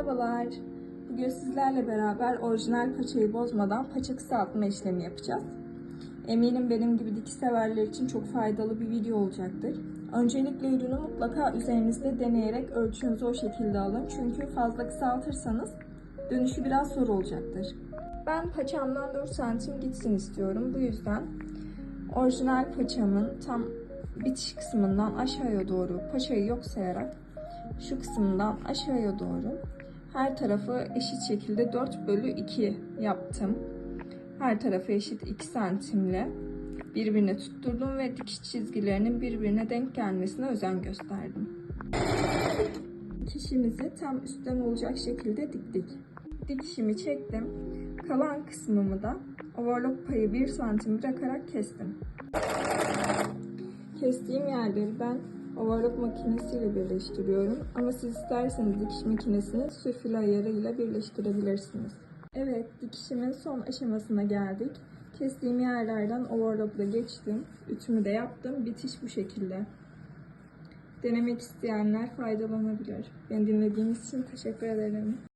Merhabalar. Bugün sizlerle beraber orijinal paçayı bozmadan paça kısaltma işlemi yapacağız. Eminim benim gibi dikiş severler için çok faydalı bir video olacaktır. Öncelikle ürünü mutlaka üzerinizde deneyerek ölçünüzü o şekilde alın. Çünkü fazla kısaltırsanız dönüşü biraz zor olacaktır. Ben paçamdan 4 santim gitsin istiyorum. Bu yüzden orijinal paçamın tam bitiş kısmından aşağıya doğru paçayı yok sayarak şu kısmından aşağıya doğru her tarafı eşit şekilde 4 bölü 2 yaptım. Her tarafı eşit 2 santimle birbirine tutturdum ve dikiş çizgilerinin birbirine denk gelmesine özen gösterdim. Dikişimizi tam üstten olacak şekilde diktik. Dikişimi çektim. Kalan kısmımı da overlock payı 1 santim bırakarak kestim. Kestiğim yerleri ben overlock makinesiyle birleştiriyorum. Ama siz isterseniz dikiş makinesini sürfil ayarıyla birleştirebilirsiniz. Evet, dikişimin son aşamasına geldik. Kestiğim yerlerden overlockla geçtim. Ütümü de yaptım. Bitiş bu şekilde. Denemek isteyenler faydalanabilir. Beni dinlediğiniz için teşekkür ederim.